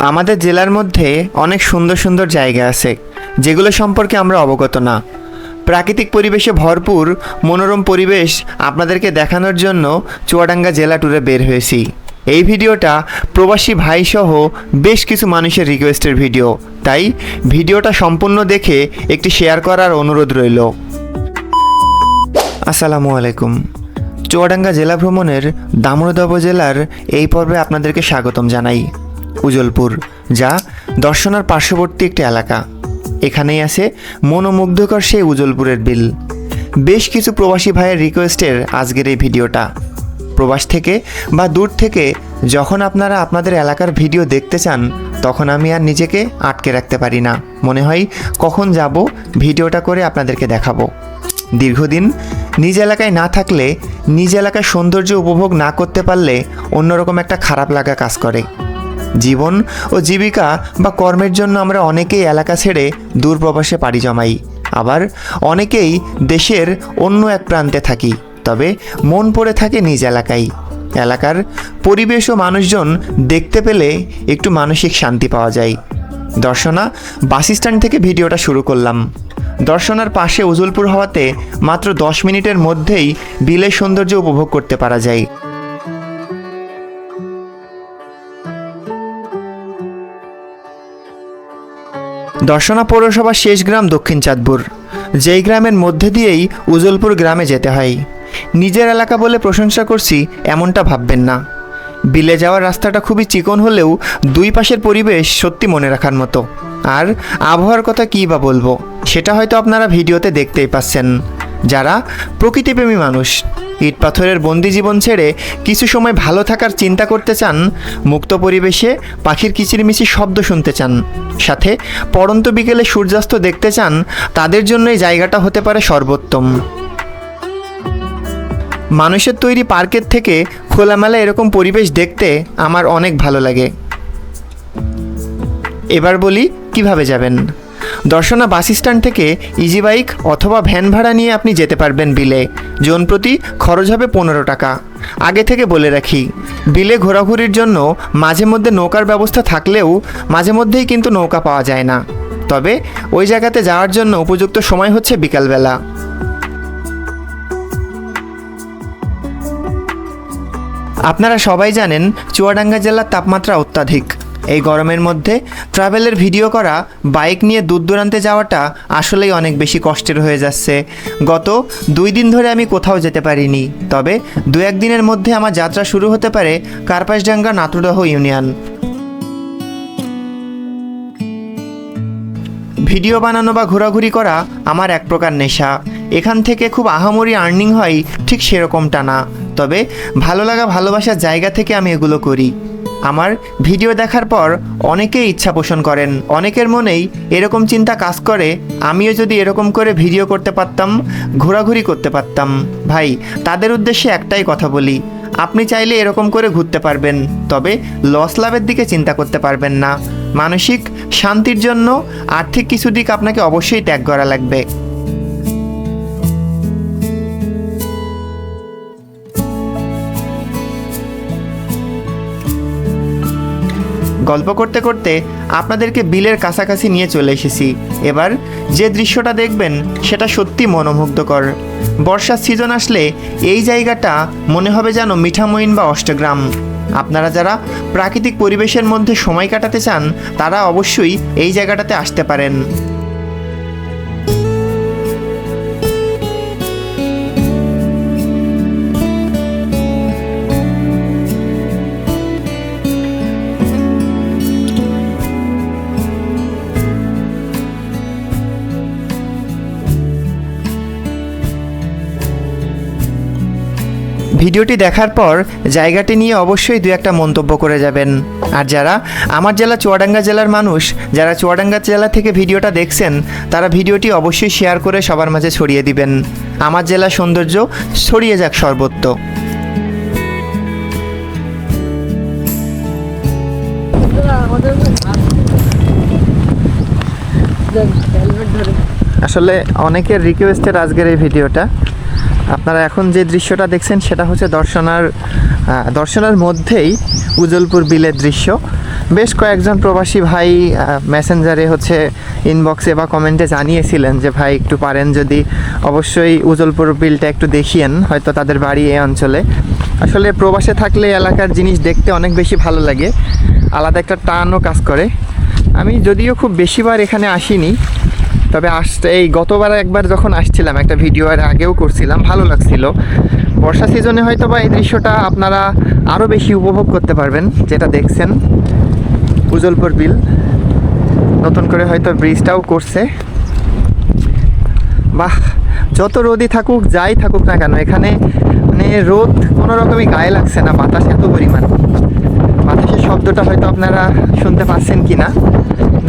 আমাদের জেলার মধ্যে অনেক সুন্দর সুন্দর জায়গা আছে, যেগুলো সম্পর্কে আমরা অবগত না। প্রাকৃতিক পরিবেশে ভরপুর, মনোরম পরিবেশ আপনাদেরকে দেখানোর জন্য চুয়াডাঙ্গা জেলা ট্যুরে বের হয়েছি। এই ভিডিওটা প্রবাসী ভাইসহ বেশ কিছু মানুষের রিকোয়েস্টের ভিডিও তাই ভিডিওটা সম্পূর্ণ দেখে একটি শেয়ার করার অনুরোধ রইল। আসসালামু আলাইকুম। চুয়াডাঙ্গা জেলা ভ্রমণের দামোদর উপজেলার এই পর্বে আপনাদেরকে স্বাগতম জানাই। উজলপুর, যা দর্শনার পার্শ্ববর্তী একটি এলাকা। এখানেই আছে মনোমুগ্ধকর সেই উজলপুরের বিল। বেশ কিছু প্রবাসী ভাইয়ের রিকোয়েস্টের আজকের এই ভিডিওটা। প্রবাস থেকে বা দূর থেকে যখন আপনারা আপনাদের এলাকার ভিডিও দেখতে চান, তখন আমি আর নিজেকে আটকে রাখতে পারি না। মনে হয় কখন যাব, ভিডিওটা করে আপনাদেরকে দেখাবো। দীর্ঘদিন নিজ এলাকায় না থাকলে, নিজ এলাকার সৌন্দর্য উপভোগ না করতে পারলে অন্যরকম একটা খারাপ লাগা কাজ করে। জীবন ও জীবিকা বা কর্মের জন্য আমরা অনেকেই এলাকা ছেড়ে দূর প্রবাসে পাড়ি জমাই। আবার অনেকেই দেশের অন্য এক প্রান্তে থাকি, তবে মন পড়ে থাকে নিজ এলাকায়। এলাকার পরিবেশ ও মানুষজন দেখতে পেলে একটু মানসিক শান্তি পাওয়া যায়। দর্শনা, বাস স্ট্যান্ড থেকে ভিডিওটা শুরু করলাম। দর্শনার পাশে উজলপুর হওয়াতে মাত্র দশ মিনিটের মধ্যেই বিলের সৌন্দর্য উপভোগ করতে পারা যায়। দর্শনা পৌরসভার শেষ গ্রাম দক্ষিণ চাঁদপুর। যেই গ্রামের মধ্যে দিয়েই উজলপুর গ্রামে যেতে হয়। নিজের এলাকা বলে প্রশংসা করছি এমনটা ভাববেন না। বিলে যাওয়ার রাস্তাটা খুবই চিকন হলেও দুই পাশের পরিবেশ সত্যি মনে রাখার মতো। আর আবহাওয়ার কথা কী বা বলব, সেটা হয়তো আপনারা ভিডিওতে দেখতেই পাচ্ছেন। যারা প্রকৃতিপ্রেমী মানুষ। ইট পাথরের বন্দি জীবন ছেড়ে কিছু সময় ভালো থাকার চিন্তা করতে চান, মুক্ত পরিবেশে পাখির কিচিরমিচির শব্দ শুনতে চান, সাথে পড়ন্ত বিকেলে সূর্যাস্ত দেখতে চান, তাদের জন্য এই জায়গাটা হতে পারে সর্বোত্তম। মানুষের তৈরি পার্কের থেকে খোলামেলা এরকম পরিবেশ দেখতে আমার অনেক ভালো লাগে। এবার বলি, কীভাবে যাবেন? দর্শনা বাস স্ট্যান্ড থেকে ইজি বাইক অথবা ভ্যান ভাড়া নিয়ে আপনি যেতে পারবেন বিলে। জন প্রতি খরচ হবে পনেরো টাকা। আগে থেকে বলে রাখি, বিলে ঘোরাঘুরির জন্য মাঝে মধ্যে নৌকার ব্যবস্থা থাকলেও মাঝে মধ্যেই কিন্তু নৌকা পাওয়া যায় না। তবে ওই জায়গাতে যাওয়ার জন্য উপযুক্ত সময় হচ্ছে বিকালবেলা। আপনারা সবাই জানেন, চুয়াডাঙ্গা জেলার তাপমাত্রা অত্যাধিক। এই গরমের মধ্যে ট্রাভেলের ভিডিও করা, বাইক নিয়ে দূর দূরান্তে যাওয়াটা আসলেই অনেক বেশি কষ্টের হয়ে যাচ্ছে। গত দুই দিন ধরে আমি কোথাও যেতে পারিনি, তবে দু একদিনের মধ্যে আমার যাত্রা শুরু হতে পারে কার্পাসডাঙ্গা নাতুডাহ ইউনিয়ন। ভিডিও বানানো বা ঘোরাঘুরি করা আমার এক প্রকার নেশা। এখান থেকে খুব আহামরি আর্নিং হয় ঠিক সেরকমটা না, তবে ভালো লাগা ভালোবাসার জায়গা থেকে আমি এগুলো করি। আমার ভিডিও দেখার পর অনেকেই ইচ্ছা পোষণ করেন। অনেকের মনেই এরকম চিন্তা কাজ করে, আমিও যদি এরকম করে ভিডিও করতে পারতাম, ঘোরাঘুরি করতে পারতাম। ভাই, তাদের উদ্দেশ্যে একটাই কথা বলি, আপনি চাইলে এরকম করে ঘুরতে পারবেন, তবে লস লাভের দিকে চিন্তা করতে পারবেন না। মানসিক শান্তির জন্য আর্থিক কিছু দিক আপনাকে অবশ্যই ত্যাগ করা লাগবে। গল্প করতে করতে আপনাদেরকে বিলের কাছাকাছি নিয়ে চলে এসেছি। এবার যে দৃশ্যটা দেখবেন, সেটা সত্যি মনোমুগ্ধকর। বর্ষার সিজন আসলে এই জায়গাটা মনে হবে যেন মিঠামইন বা অষ্টগ্রাম। আপনারা যারা প্রাকৃতিক পরিবেশের মধ্যে সময় কাটাতে চান, তারা অবশ্যই এই জায়গাটাতে আসতে পারেন। ভিডিওটি দেখার পর জায়গাটি নিয়ে অবশ্যই দু একটা মন্তব্য করে যাবেন। আর যারা আমার জেলা চুয়াডাঙ্গা জেলার মানুষ, যারা চুয়াডাঙ্গা জেলা থেকে ভিডিওটা দেখছেন, তারা ভিডিওটি অবশ্যই শেয়ার করে সবার মাঝে ছড়িয়ে দিবেন। আমার জেলার সৌন্দর্য ছড়িয়ে যাক সর্বত্র আসলে অনেকের রিকোয়েস্টের আজকের এই ভিডিওটা। আপনারা এখন যে দৃশ্যটা দেখছেন, সেটা হচ্ছে দর্শনার দর্শনার মধ্যেই উজলপুর বিলের দৃশ্য। বেশ কয়েকজন প্রবাসী ভাই মেসেঞ্জারে হচ্ছে ইনবক্সে বা কমেন্টে জানিয়েছিলেন যে, ভাই, একটু পারেন যদি অবশ্যই উজলপুর বিলটা একটু দেখিয়েন, হয়তো তাদের বাড়ি এই অঞ্চলে। আসলে প্রবাসে থাকলে এলাকার জিনিস দেখতে অনেক বেশি ভালো লাগে। আলাদা একটা টানও কাজ করে। আমি যদিও খুব বেশিবার এখানে আসিনি তবে আসতে এই গতবার একবার যখন আসছিলাম, একটা ভিডিও এর আগেও করছিলাম, ভালো লাগছিল। বর্ষা সিজনে হয়তো বা এই দৃশ্যটা আপনারা আরও বেশি উপভোগ করতে পারবেন, যেটা দেখছেন। উজলপুর বিল। নতুন করে হয়তো ব্রিজটাও করছে। বাহ, যত রোদই থাকুক, যাই থাকুক না কেন, এখানে মানে রোদ কোনো রকমই গায়ে লাগছে না, বাতাস এত পরিমাণ। বাতাসের শব্দটা হয়তো আপনারা শুনতে পাচ্ছেন কি না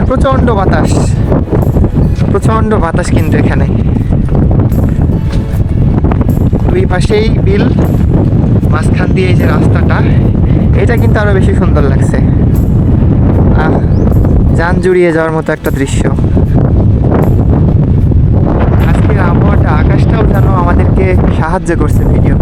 প্রচণ্ড বাতাস। প্রচণ্ড বাতাস কিন্তু এখানে। দুই পাশেই বিল, মাঝখান দিয়ে এই যে রাস্তাটা, এটা কিন্তু আরও বেশি সুন্দর লাগছে। আহ, যান জুড়িয়ে যাওয়ার মতো একটা দৃশ্য। আজকের আবহাওয়াটা, আকাশটাও যেন আমাদেরকে সাহায্য করছে ভিডিও